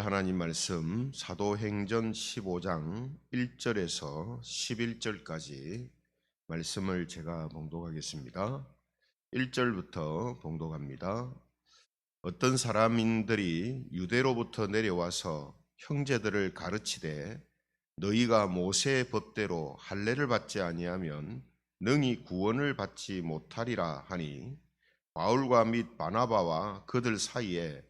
하나님 말씀 사도행전 15장 1절에서 11절까지 말씀을 제가 봉독하겠습니다. 1절부터 봉독합니다. 어떤 사람인들이 유대로부터 내려와서 형제들을 가르치되 너희가 모세의 법대로 할례를 받지 아니하면 능히 구원을 받지 못하리라 하니 바울과 및 바나바와 그들 사이에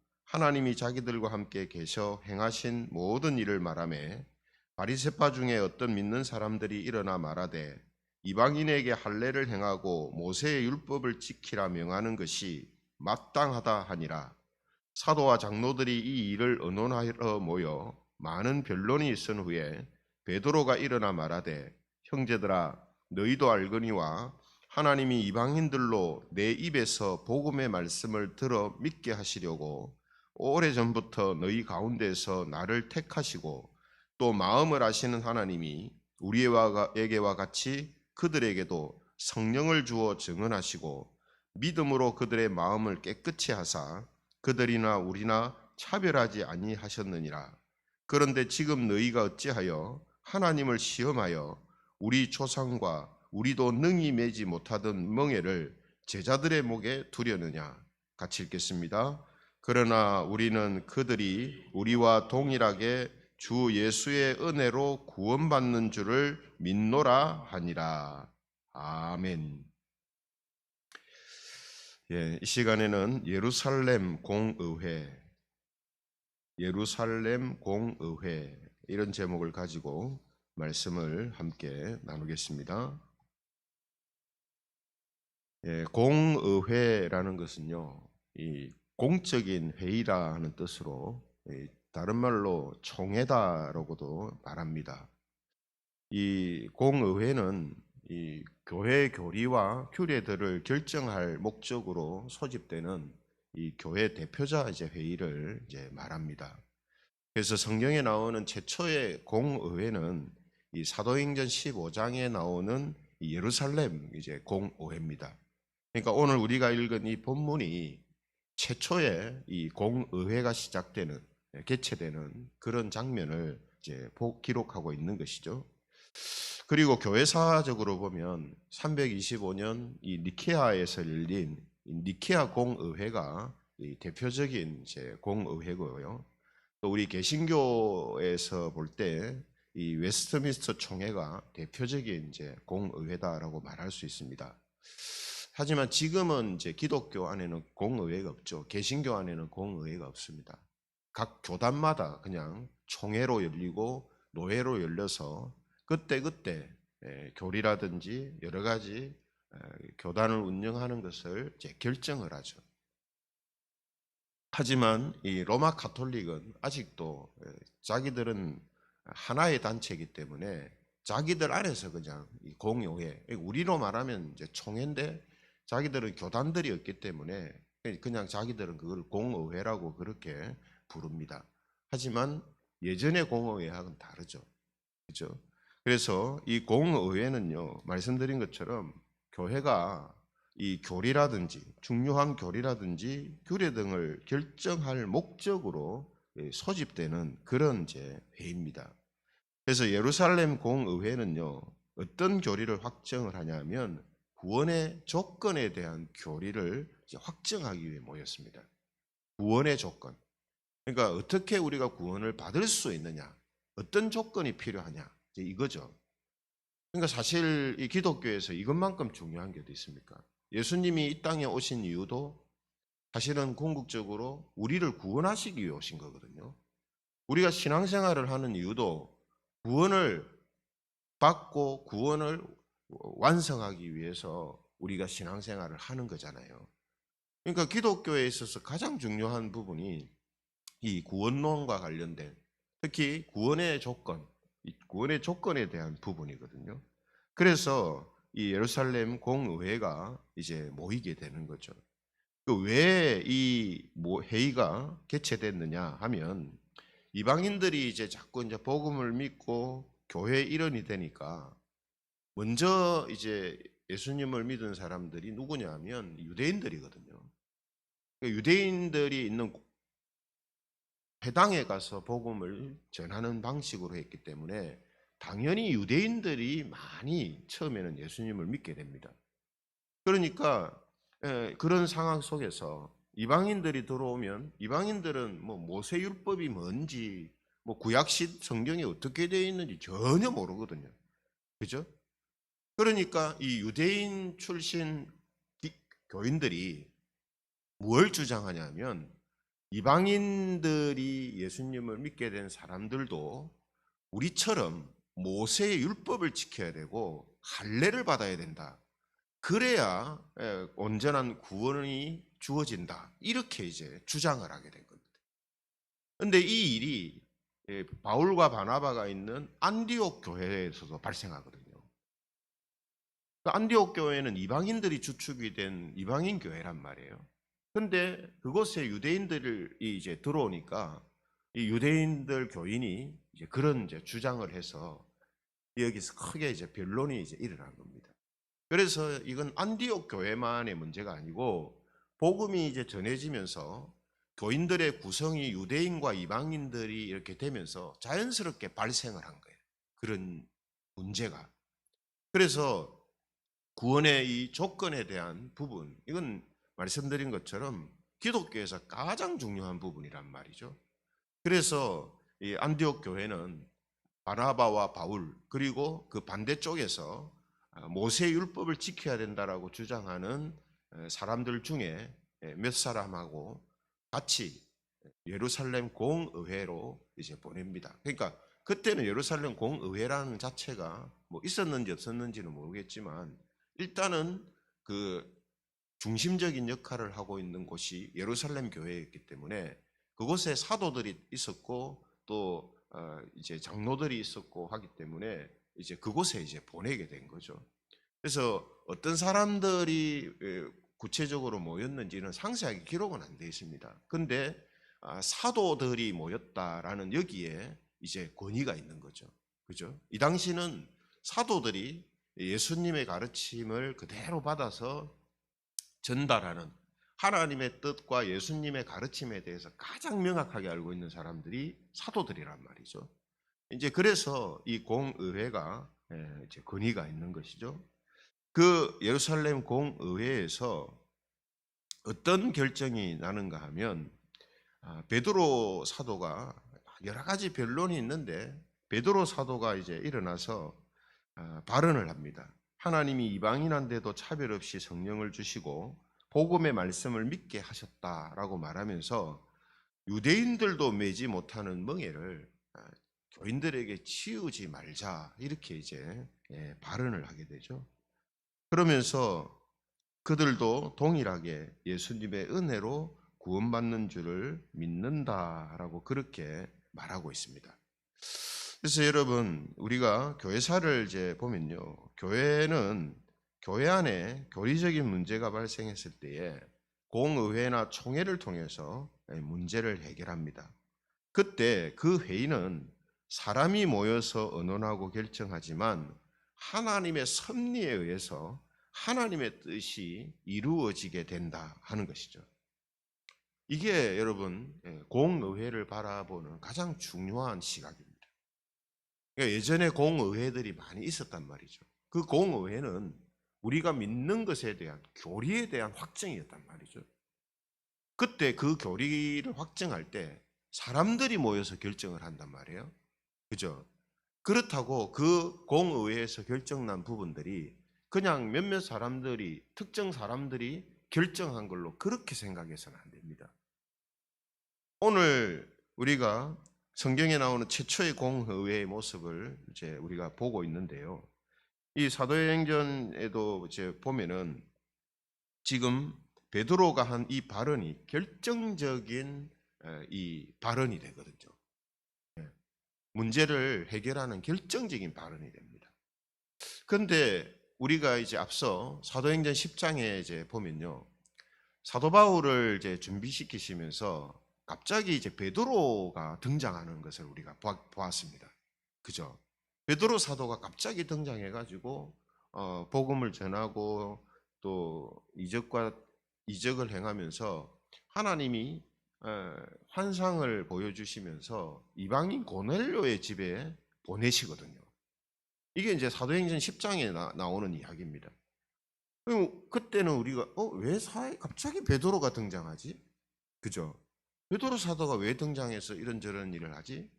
하나님이 자기들과 함께 계셔 행하신 모든 일을 말하매 바리새파 중에 어떤 믿는 사람들이 일어나 말하되 이방인에게 할례를 행하고 모세의 율법을 지키라 명하는 것이 마땅하다 하니라. 사도와 장로들이 이 일을 의논하러 모여 많은 변론이 있은 후에 베드로가 일어나 말하되 형제들아 너희도 알거니와 하나님이 이방인들로 내 입에서 복음의 말씀을 들어 믿게 하시려고 오래전부터 너희 가운데서 나를 택하시고 또 마음을 아시는 하나님이 우리에게와 같이 그들에게도 성령을 주어 증언하시고 믿음으로 그들의 마음을 깨끗이 하사 그들이나 우리나 차별하지 아니하셨느니라 그런데 지금 너희가 어찌하여 하나님을 시험하여 우리 조상과 우리도 능히 매지 못하던 멍에를 제자들의 목에 두려느냐 같이 읽겠습니다. 그러나 우리는 그들이 우리와 동일하게 주 예수의 은혜로 구원받는 줄을 믿노라 하니라. 아멘. 예, 이 시간에는 예루살렘 공의회, 예루살렘 공의회 이런 제목을 가지고 말씀을 함께 나누겠습니다. 예, 공의회라는 것은요, 이 공적인 회의라는 뜻으로 다른 말로 총회다라고도 말합니다. 이 공의회는 이 교회 교리와 규례들을 결정할 목적으로 소집되는 이 교회 대표자 이제 회의를 이제 말합니다. 그래서 성경에 나오는 최초의 공의회는 이 사도행전 15장에 나오는 이 예루살렘 이제 공의회입니다. 그러니까 오늘 우리가 읽은 이 본문이 최초의 이 공의회가 시작되는 개최되는 그런 장면을 이제 기록하고 있는 것이죠. 그리고 교회사적으로 보면 325년 이 니케아에서 열린 니케아 공의회가 대표적인 이제 공의회고요. 또 우리 개신교에서 볼 때 이 웨스트민스터 총회가 대표적인 이제 공의회다라고 말할 수 있습니다. 하지만 지금은 이제 기독교 안에는 공의회가 없죠. 개신교 안에는 공의회가 없습니다. 각 교단마다 그냥 총회로 열리고 노회로 열려서 그때 그때 예, 교리라든지 여러 가지 교단을 운영하는 것을 이제 결정을 하죠. 하지만 이 로마 카톨릭은 아직도 예, 자기들은 하나의 단체이기 때문에 자기들 안에서 그냥 이 공용회 우리로 말하면 이제 총회인데 자기들은 교단들이 없기 때문에 그냥 자기들은 그걸 공의회라고 그렇게 부릅니다. 하지만 예전의 공의회하고는 다르죠. 그죠? 그래서 이 공의회는요, 말씀드린 것처럼 교회가 이 교리라든지 중요한 교리라든지 규례 등을 결정할 목적으로 소집되는 그런 이제 회의입니다. 그래서 예루살렘 공의회는요 어떤 교리를 확정을 하냐면 구원의 조건에 대한 교리를 확정하기 위해 모였습니다. 구원의 조건. 그러니까 어떻게 우리가 구원을 받을 수 있느냐, 어떤 조건이 필요하냐, 이거죠. 그러니까 사실 이 기독교에서 이것만큼 중요한 게 어디 있습니까? 예수님이 이 땅에 오신 이유도 사실은 궁극적으로 우리를 구원하시기 위해 오신 거거든요. 우리가 신앙생활을 하는 이유도 구원을 받고 구원을 완성하기 위해서 우리가 신앙생활을 하는 거잖아요. 그러니까 기독교에 있어서 가장 중요한 부분이 이 구원론과 관련된 특히 구원의 조건, 이 구원의 조건에 대한 부분이거든요. 그래서 이 예루살렘 공의회가 이제 모이게 되는 거죠. 그왜이 회의가 개최됐느냐 하면 이방인들이 이제 자꾸 이제 복음을 믿고 교회 일원이 되니까 먼저 이제 예수님을 믿은 사람들이 누구냐면 유대인들이거든요. 그러니까 유대인들이 있는 회당에 가서 복음을 전하는 방식으로 했기 때문에 당연히 유대인들이 많이 처음에는 예수님을 믿게 됩니다. 그러니까 예, 그런 상황 속에서 이방인들이 들어오면 이방인들은 뭐 모세 율법이 뭔지 뭐 구약시 성경이 어떻게 되어 있는지 전혀 모르거든요. 그죠? 그러니까 이 유대인 출신 기- 교인들이 뭘 주장하냐면 이방인들이 예수님을 믿게 된 사람들도 우리처럼 모세의 율법을 지켜야 되고 할례를 받아야 된다. 그래야 예, 온전한 구원이 주어진다. 이렇게 이제 주장을 하게 된 겁니다. 근데 이 일이 예, 바울과 바나바가 있는 안디옥 교회에서도 발생하거든요. 그 안디옥 교회는 이방인들이 주축이 된 이방인 교회란 말이에요. 근데 그곳에 유대인들이 이제 들어오니까 이 유대인들 교인이 이제 그런 이제 주장을 해서 여기서 크게 이제 변론이 이제 일어난 겁니다. 그래서 이건 안디옥 교회만의 문제가 아니고 복음이 이제 전해지면서 교인들의 구성이 유대인과 이방인들이 이렇게 되면서 자연스럽게 발생을 한 거예요. 그런 문제가. 그래서 구원의 이 조건에 대한 부분, 이건 말씀드린 것처럼 기독교에서 가장 중요한 부분이란 말이죠. 그래서 이 안디옥 교회는 바나바와 바울 그리고 그 반대쪽에서 아, 모세 율법을 지켜야 된다라고 주장하는 에, 사람들 중에 에, 몇 사람하고 같이 예루살렘 공의회로 이제 보냅니다. 그러니까 그때는 예루살렘 공의회라는 자체가 뭐 있었는지 없었는지는 모르겠지만 일단은 그 중심적인 역할을 하고 있는 곳이 예루살렘 교회였기 때문에 그곳에 사도들이 있었고 또 어, 이제 장로들이 있었고 하기 때문에 이제 그곳에 이제 보내게 된 거죠. 그래서 어떤 사람들이 에, 구체적으로 모였는지는 상세하게 기록은 안 되어 있습니다. 근데 아, 사도들이 모였다라는 여기에 이제 권위가 있는 거죠. 그죠? 이 당시는 사도들이 예수님의 가르침을 그대로 받아서 전달하는 하나님의 뜻과 예수님의 가르침에 대해서 가장 명확하게 알고 있는 사람들이 사도들이란 말이죠. 이제 그래서 이 공의회가 예, 이제 권위가 있는 것이죠. 그 예루살렘 공의회에서 어떤 결정이 나는가 하면 아, 베드로 사도가 여러 가지 변론이 있는데 베드로 사도가 이제 일어나서 아, 발언을 합니다. 하나님이 이방인한테도 차별 없이 성령을 주시고 복음의 말씀을 믿게 하셨다라고 말하면서 유대인들도 매지 못하는 멍에를 아, 교인들에게 치우지 말자 이렇게 이제 예, 발언을 하게 되죠. 그러면서 그들도 동일하게 예수님의 은혜로 구원받는 줄을 믿는다라고 그렇게 말하고 있습니다. 그래서 여러분 우리가 교회사를 이제 보면요, 교회는 교회 안에 교리적인 문제가 발생했을 때에 공의회나 총회를 통해서 문제를 해결합니다. 그때 그 회의는 사람이 모여서 의논하고 결정하지만 하나님의 섭리에 의해서 하나님의 뜻이 이루어지게 된다 하는 것이죠. 이게 여러분 예, 공의회를 바라보는 가장 중요한 시각입니다. 그러니까 예전에 공의회들이 많이 있었단 말이죠. 그 공의회는 우리가 믿는 것에 대한 교리에 대한 확증이었단 말이죠. 그때 그 교리를 확증할 때 사람들이 모여서 결정을 한단 말이에요. 그죠? 그렇다고 그 공의회에서 결정난 부분들이 그냥 몇몇 사람들이 특정 사람들이 결정한 걸로 그렇게 생각해서는 안 됩니다. 오늘 우리가 성경에 나오는 최초의 공의회의 모습을 이제 우리가 보고 있는데요. 이 사도행전에도 이제 보면은 지금 베드로가 한 이 발언이 결정적인 에, 이 발언이 되거든요. 예. 문제를 해결하는 결정적인 발언이 됩니다. 그런데 우리가 이제 앞서 사도행전 10장에 이제 보면요. 사도 바울을 이제 준비시키시면서 갑자기 이제 베드로가 등장하는 것을 우리가 보았습니다. 그죠? 베드로 사도가 갑자기 등장해 가지고 어, 복음을 전하고 또 이적과 이적을 행하면서 하나님이 어, 환상을 보여주시면서 이방인 고넬료의 집에 보내시거든요. 이게 이제 사도행전 10장에 나, 나오는 이야기입니다. 그럼 그때는 우리가 어, 왜 사, 갑자기 베드로가 등장하지? 그죠? 베드로 사도가 왜 등장해서 이런저런 일을 하지?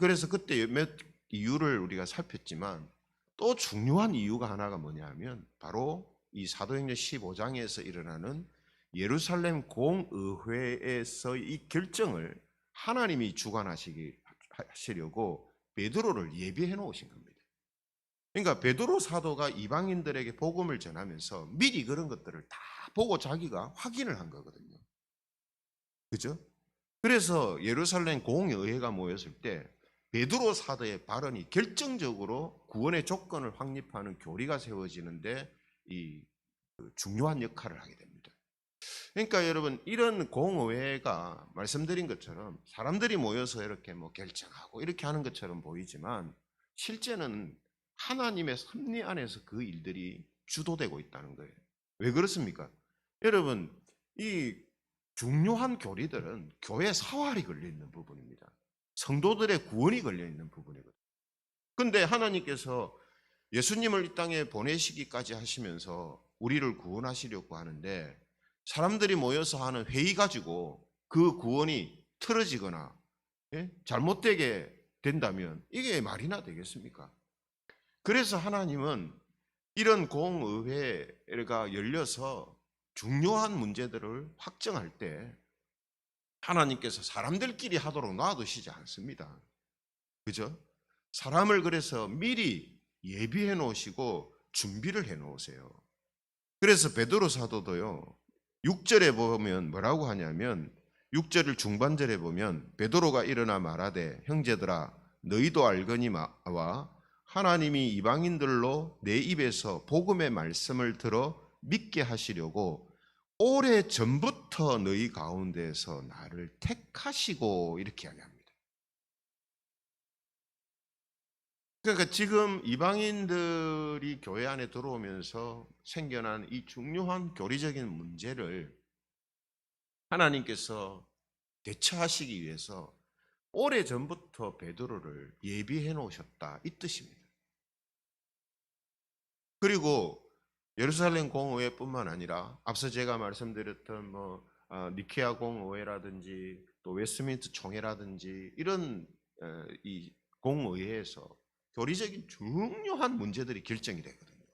그래서 그때 몇 이유를 우리가 살폈지만 또 중요한 이유가 하나가 뭐냐면 바로 이 사도행전 15장에서 일어나는 예루살렘 공의회에서 이 결정을 하나님이 주관하시기 하시려고 베드로를 예비해 놓으신 겁니다. 그러니까 베드로 사도가 이방인들에게 복음을 전하면서 미리 그런 것들을 다 보고 자기가 확인을 한 거거든요. 그죠? 그래서 예루살렘 공의회가 모였을 때 베드로 사도의 발언이 결정적으로 구원의 조건을 확립하는 교리가 세워지는데 이그 중요한 역할을 하게 됩니다. 그러니까 여러분 이런 공의회가 말씀드린 것처럼 사람들이 모여서 이렇게 뭐 결정하고 이렇게 하는 것처럼 보이지만 실제는 하나님의 섭리 안에서 그 일들이 주도되고 있다는 거예요. 왜 그렇습니까? 여러분 이 중요한 교리들은 교회 사활이 걸려 있는 부분입니다. 성도들의 구원이 걸려 있는 부분이거든요. 근데 하나님께서 예수님을 이 땅에 보내시기까지 하시면서 우리를 구원하시려고 하는데 사람들이 모여서 하는 회의 가지고 그 구원이 틀어지거나 예? 잘못되게 된다면 이게 말이나 되겠습니까? 그래서 하나님은 이런 공의회가 열려서 중요한 문제들을 확정할 때 하나님께서 사람들끼리 하도록 놔두시지 않습니다. 그죠? 사람을 그래서 미리 예비해 놓으시고 준비를 해 놓으세요. 그래서 베드로 사도도요. 6절에 보면 뭐라고 하냐면 6절을 중반절에 보면 베드로가 일어나 말하되 형제들아 너희도 알거니와 하나님이 이방인들로 내 입에서 복음의 말씀을 들어 믿게 하시려고 오래 전부터 너희 가운데서 나를 택하시고 이렇게 이야기합니다. 그러니까 지금 이방인들이 교회 안에 들어오면서 생겨난 이 중요한 교리적인 문제를 하나님께서 대처하시기 위해서 오래 전부터 베드로를 예비해 놓으셨다 이 뜻입니다. 그리고 예루살렘 공의회뿐만 아니라 앞서 제가 말씀드렸던 뭐 아, 니케아 공의회라든지 또 웨스트민트 총회라든지 이런 어, 이 공의회에서 교리적인 중요한 문제들이 결정이 되거든요.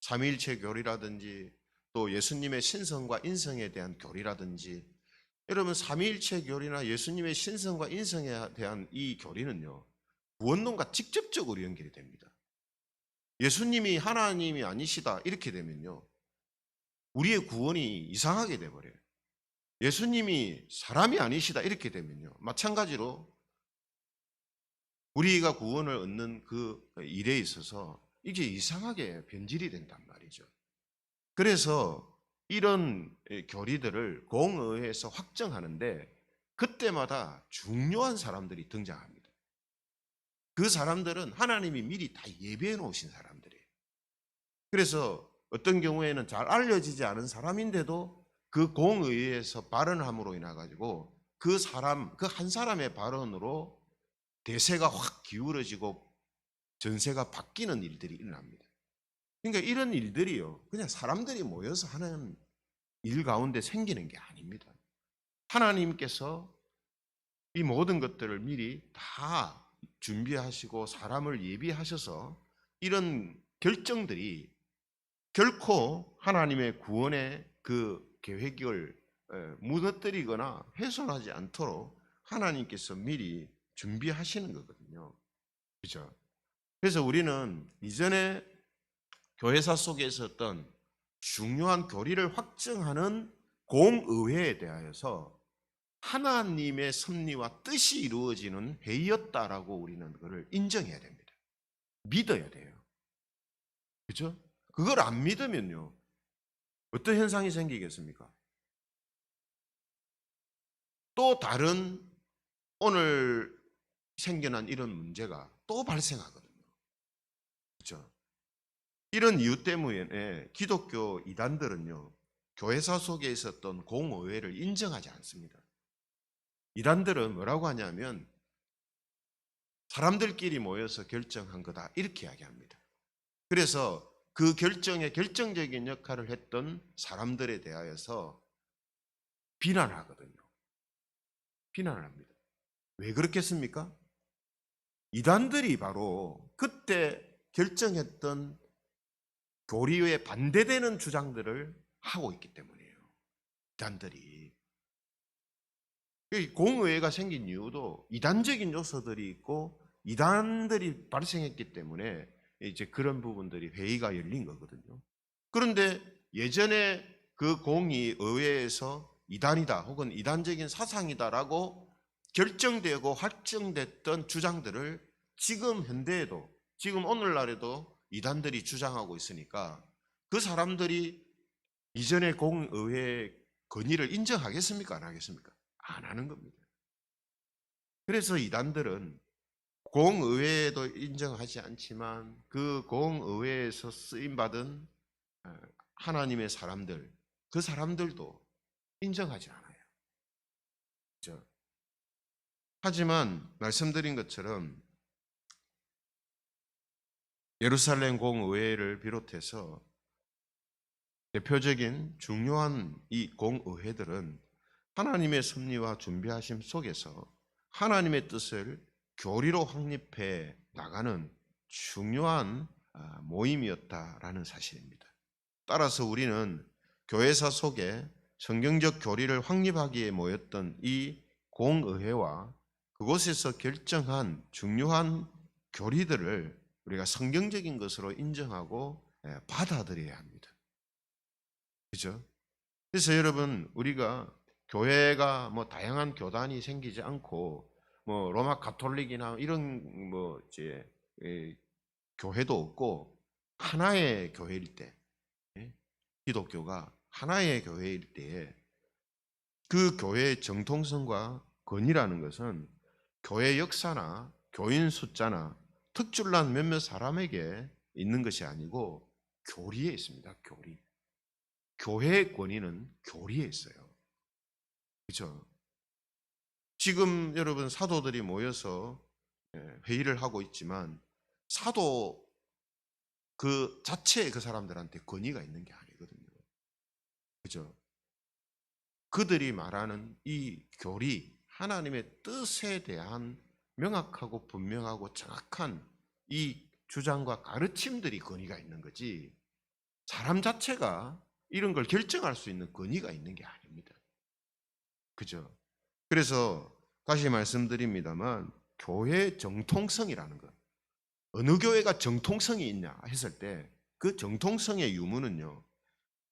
삼위일체 교리라든지 또 예수님의 신성과 인성에 대한 교리라든지 여러분 삼위일체 교리나 예수님의 신성과 인성에 대한 이 교리는요 구원론과 직접적으로 연결이 됩니다. 예수님이 하나님이 아니시다 이렇게 되면요 우리의 구원이 이상하게 돼 버려요. 예수님이 사람이 아니시다 이렇게 되면요 마찬가지로 우리가 구원을 얻는 그 일에 있어서 이게 이상하게 변질이 된단 말이죠. 그래서 이런 교리들을 공의회에서 확정하는데 그때마다 중요한 사람들이 등장합니다. 그 사람들은 하나님이 미리 다 예배해 놓으신 사람들이에요. 그래서 어떤 경우에는 잘 알려지지 않은 사람인데도 그 공의회에서 발언함으로 인해 가지고 그 사람 그 한 사람의 발언으로 대세가 확 기울어지고 전세가 바뀌는 일들이 일어납니다. 그러니까 이런 일들이요. 그냥 사람들이 모여서 하는 일 가운데 생기는 게 아닙니다. 하나님께서 이 모든 것들을 미리 다 준비하시고 사람을 예비하셔서 이런 결정들이 결코 하나님의 구원의 그 계획을 무너뜨리거나 훼손하지 않도록 하나님께서 미리 준비하시는 거거든요. 그죠? 그래서 우리는 이전에 교회사 속에 있었던 중요한 교리를 확정하는 공의회에 대하여서 하나님의 섭리와 뜻이 이루어지는 회의였다라고 우리는 그걸 인정해야 됩니다. 믿어야 돼요. 그죠? 그걸 안 믿으면요. 어떤 현상이 생기겠습니까? 또 다른 오늘 생겨난 이런 문제가 또 발생하거든요. 그렇죠? 이런 이유 때문에 기독교 이단들은요. 교회사 속에 있었던 공의회를 인정하지 않습니다. 이단들은 뭐라고 하냐면 사람들끼리 모여서 결정한 거다 이렇게 이야기합니다. 그래서 그 결정에 결정적인 역할을 했던 사람들에 대하여서 비난하거든요. 비난을 합니다. 왜 그렇겠습니까? 이단들이 바로 그때 결정했던 교리에 반대되는 주장들을 하고 있기 때문이에요. 이단들이. 이 공의회가 생긴 이유도 이단적인 요소들이 있고 이단들이 발생했기 때문에 이제 그런 부분들이 회의가 열린 거거든요. 그런데 예전에 그 공의 의회에서 이단이다 혹은 이단적인 사상이다라고 결정되고 확정됐던 주장들을 지금 현대에도 지금 오늘날에도 이단들이 주장하고 있으니까 그 사람들이 이전의 공의회 건의를 인정하겠습니까? 안 하겠습니까? 안 하는 겁니다. 그래서 이단들은 공의회도 인정하지 않지만 그 공의회에서 쓰임 받은 어, 하나님의 사람들 그 사람들도 인정하지 않아요. 그죠? 하지만 말씀드린 것처럼 예루살렘 공의회를 비롯해서 대표적인 중요한 이 공의회들은 하나님의 섭리와 준비하심 속에서 하나님의 뜻을 교리로 확립해 나가는 중요한 아, 모임이었다라는 사실입니다. 따라서 우리는 교회사 속에 성경적 교리를 확립하기에 모였던 이 공의회와 그곳에서 결정한 중요한 교리들을 우리가 성경적인 것으로 인정하고 예, 받아들여야 합니다. 그죠? 그래서 여러분 우리가 교회가 뭐 다양한 교단이 생기지 않고 뭐 로마 가톨릭이나 이런 뭐 이제 에, 교회도 없고 하나의 교회일 때 예? 기독교가 하나의 교회일 때에 그 교회의 정통성과 권위라는 것은 교회 역사나 교인 숫자나 특출난 몇몇 사람에게 있는 것이 아니고 교리에 있습니다. 교리. 교회의 권위는 교리에 있어요. 그렇죠? 지금 여러분 사도들이 모여서 예, 회의를 하고 있지만 사도 그 자체에 그 사람들한테 권위가 있는 게 아니거든요. 그죠? 그들이 말하는 이 교리, 하나님의 뜻에 대한 명확하고 분명하고 정확한 이 주장과 가르침들이 권위가 있는 거지, 사람 자체가 이런 걸 결정할 수 있는 권위가 있는 게 아닙니다. 그죠? 그래서 다시 말씀드립니다만, 교회 정통성이라는 것. 어느 교회가 정통성이 있냐 했을 때, 그 정통성의 유무는요,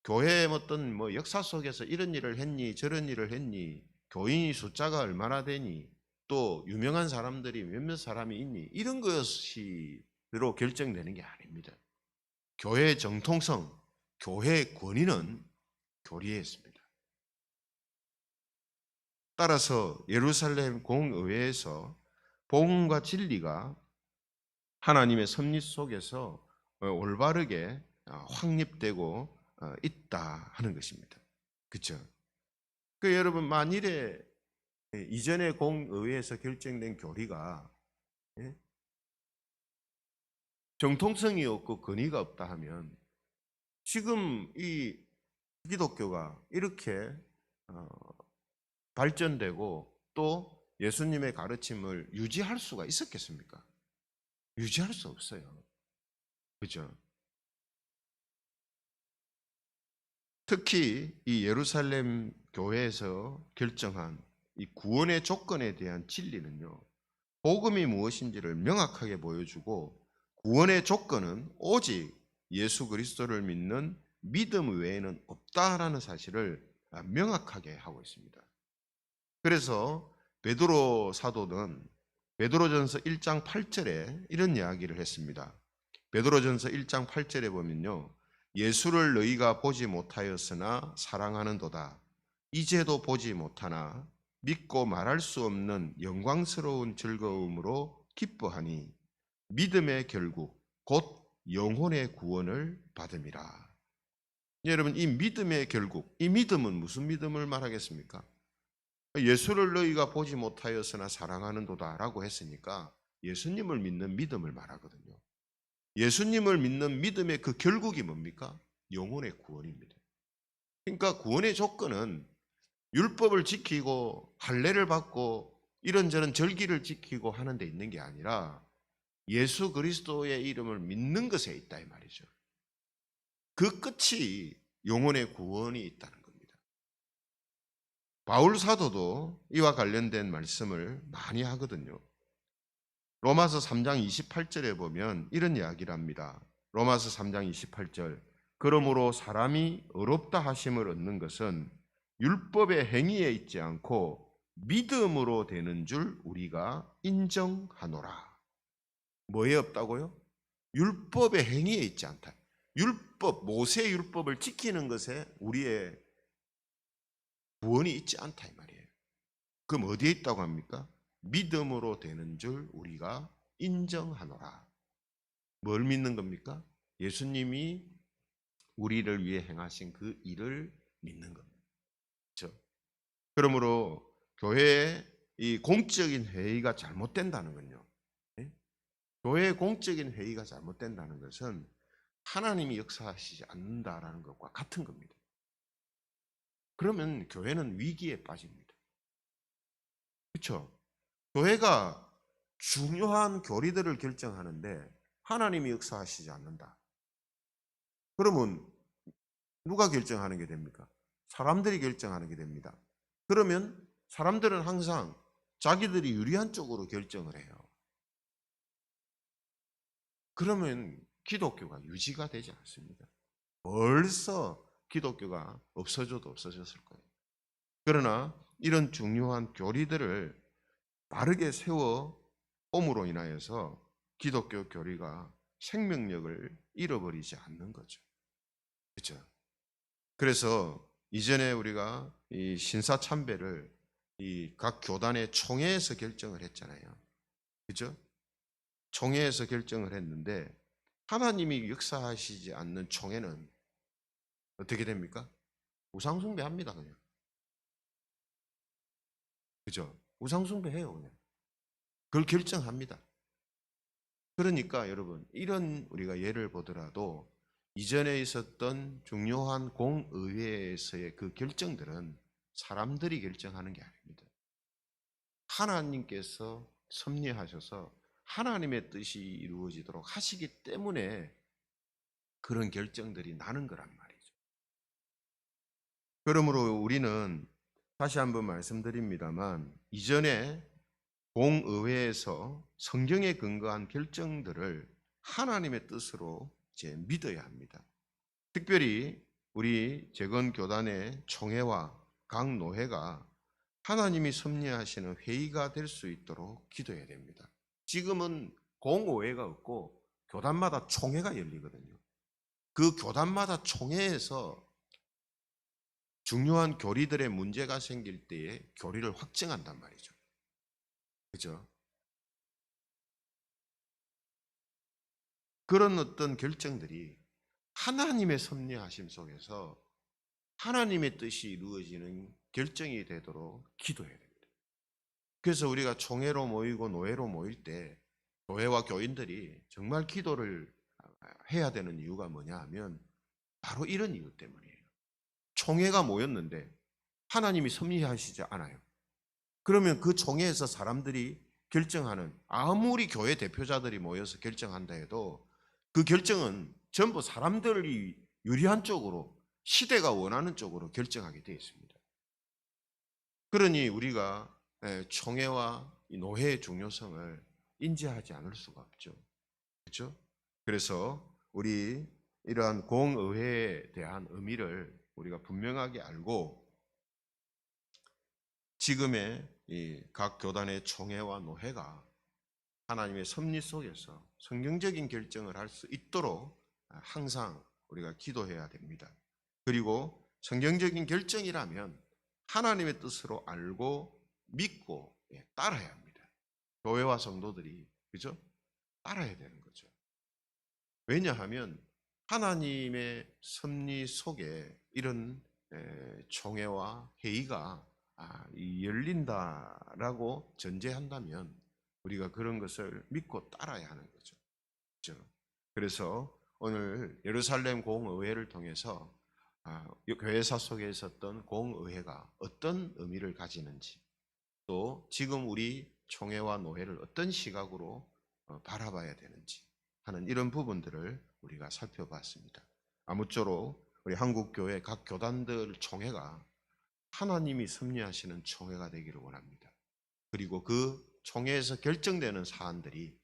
교회의 어떤 뭐 역사 속에서 이런 일을 했니, 저런 일을 했니, 교인이 숫자가 얼마나 되니, 또 유명한 사람들이 몇몇 사람이 있니, 이런 것이로 결정되는 게 아닙니다. 교회의 정통성, 교회의 권위는 교리에 있습니다. 따라서 예루살렘 공의회에서 복음과 진리가 하나님의 섭리 속에서 올바르게 확립되고 있다 하는 것입니다. 그렇죠? 그 여러분 만일에 이전에 공의회에서 결정된 교리가 예? 정통성이 없고 권위가 없다 하면 지금 이 기독교가 이렇게 어, 발전되고 또 예수님의 가르침을 유지할 수가 있었겠습니까? 유지할 수 없어요. 그죠? 특히 이 예루살렘 교회에서 결정한 이 구원의 조건에 대한 진리는요. 복음이 무엇인지를 명확하게 보여주고 구원의 조건은 오직 예수 그리스도를 믿는 믿음 외에는 없다라는 사실을 명확하게 하고 있습니다. 그래서 베드로 사도는 베드로전서 1장 8절에 이런 이야기를 했습니다. 베드로전서 1장 8절에 보면요. 예수를 너희가 보지 못하였으나 사랑하는도다. 이제도 보지 못하나 믿고 말할 수 없는 영광스러운 즐거움으로 기뻐하니 믿음의 결국 곧 영혼의 구원을 받음이라. 여러분 이 믿음의 결국 이 믿음은 무슨 믿음을 말하겠습니까? 예수를 너희가 보지 못하였으나 사랑하는도다라고 했으니까 예수님을 믿는 믿음을 말하거든요. 예수님을 믿는 믿음의 그 결국이 뭡니까? 영혼의 구원입니다. 그러니까 구원의 조건은 율법을 지키고 할례를 받고 이런저런 절기를 지키고 하는 데 있는 게 아니라 예수 그리스도의 이름을 믿는 것에 있다 이 말이죠. 그 끝이 영혼의 구원이 있다는. 바울 사도도 이와 관련된 말씀을 많이 하거든요. 로마서 3장 28절에 보면 이런 이야기를 합니다. 로마서 3장 28절. 그러므로 사람이 의롭다 하심을 얻는 것은 율법의 행위에 있지 않고 믿음으로 되는 줄 우리가 인정하노라. 뭐에 없다고요? 율법의 행위에 있지 않다. 율법, 모세 율법을 지키는 것에 우리의 구원이 있지 않다 이 말이에요. 그럼 어디에 있다고 합니까? 믿음으로 되는 줄 우리가 인정하노라. 뭘 믿는 겁니까? 예수님이 우리를 위해 행하신 그 일을 믿는 겁니다. 그렇죠? 그러므로 교회의 이 공적인 회의가 잘못된다는 건요. 예? 교회의 공적인 회의가 잘못된다는 것은 하나님이 역사하시지 않는다라는 것과 같은 겁니다. 그러면 교회는 위기에 빠집니다. 그렇죠? 교회가 중요한 교리들을 결정하는데 하나님이 역사하시지 않는다. 그러면 누가 결정하는 게 됩니까? 사람들이 결정하는 게 됩니다. 그러면 사람들은 항상 자기들이 유리한 쪽으로 결정을 해요. 그러면 기독교가 유지가 되지 않습니다. 벌써 기독교가 없어져도 없어졌을 거예요. 그러나 이런 중요한 교리들을 바르게 세워 옴으로 인하여서 기독교 교리가 생명력을 잃어버리지 않는 거죠. 그렇죠? 그래서 이전에 우리가 이 신사 참배를 이 각 교단의 총회에서 결정을 했잖아요. 그죠? 총회에서 결정을 했는데 하나님이 역사하시지 않는 총회는 어떻게 됩니까? 우상숭배합니다, 그냥. 그죠? 우상숭배해요, 그냥. 그걸 결정합니다. 그러니까 여러분, 이런 우리가 예를 보더라도 이전에 있었던 중요한 공의회에서의 그 결정들은 사람들이 결정하는 게 아닙니다. 하나님께서 섭리하셔서 하나님의 뜻이 이루어지도록 하시기 때문에 그런 결정들이 나는 거란 말이죠. 그러므로 우리는 다시 한번 말씀드립니다만 이전에 공의회에서 성경에 근거한 결정들을 하나님의 뜻으로 이제 믿어야 합니다. 특별히 우리 재건 교단의 총회와 각 노회가 하나님이 섭리하시는 회의가 될 수 있도록 기도해야 됩니다. 지금은 공의회가 없고 교단마다 총회가 열리거든요. 그 교단마다 총회에서 중요한 교리들의 문제가 생길 때에 교리를 확증한단 말이죠. 그죠? 그런 어떤 결정들이 하나님의 섭리하심 속에서 하나님의 뜻이 이루어지는 결정이 되도록 기도해야 됩니다. 그래서 우리가 총회로 모이고 노회로 모일 때 교회와 교인들이 정말 기도를 해야 되는 이유가 뭐냐 하면 바로 이런 이유 때문이에요. 총회가 모였는데 하나님이 섭리하시지 않아요. 그러면 그 총회에서 사람들이 결정하는 아무리 교회 대표자들이 모여서 결정한다 해도 그 결정은 전부 사람들이 유리한 쪽으로 시대가 원하는 쪽으로 결정하게 되어 있습니다. 그러니 우리가 예, 총회와 노회의 중요성을 인지하지 않을 수가 없죠. 그렇죠? 그래서 우리 이러한 공의회에 대한 의미를 우리가 분명하게 알고 지금의 이각 교단의 총회와 노회가 하나님의 섭리 속에서 성경적인 결정을 할 수 있도록 항상 우리가 기도해야 됩니다. 그리고 성경적인 결정이라면 하나님의 뜻으로 알고 믿고 예, 따라야 합니다. 교회와 성도들이 그죠? 따라야 되는 거죠. 왜냐하면 하나님의 섭리 속에 이런 에, 총회와 회의가 아, 이 열린다라고 전제한다면 우리가 그런 것을 믿고 따라야 하는 거죠. 그죠? 그래서 오늘 예루살렘 공의회를 통해서 아, 이 교회사 속에 있었던 공의회가 어떤 의미를 가지는지 또 지금 우리 총회와 노회를 어떤 시각으로 어, 바라봐야 되는지 하는 이런 부분들을 우리가 살펴봤습니다. 아무쪼록 우리 한국 교회 각 교단들 총회가 하나님이 섭리하시는 총회가 되기를 원합니다. 그리고 그 총회에서 결정되는 사안들이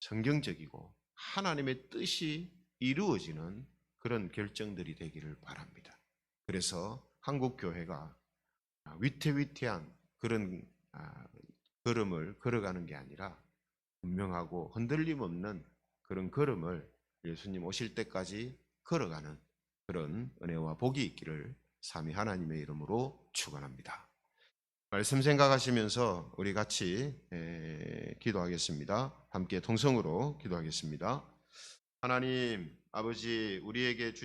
성경적이고 하나님의 뜻이 이루어지는 그런 결정들이 되기를 바랍니다. 그래서 한국 교회가 위태위태한 그런 아, 걸음을 걸어가는 게 아니라 분명하고 흔들림 없는 그런 걸음을 예수님 오실 때까지 걸어가는 그런 은혜와 복이 있기를 삼위 하나님의 이름으로 축원합니다. 말씀 생각하시면서 우리 같이 에, 기도하겠습니다. 함께 동성으로 기도하겠습니다. 하나님 아버지 우리에게 주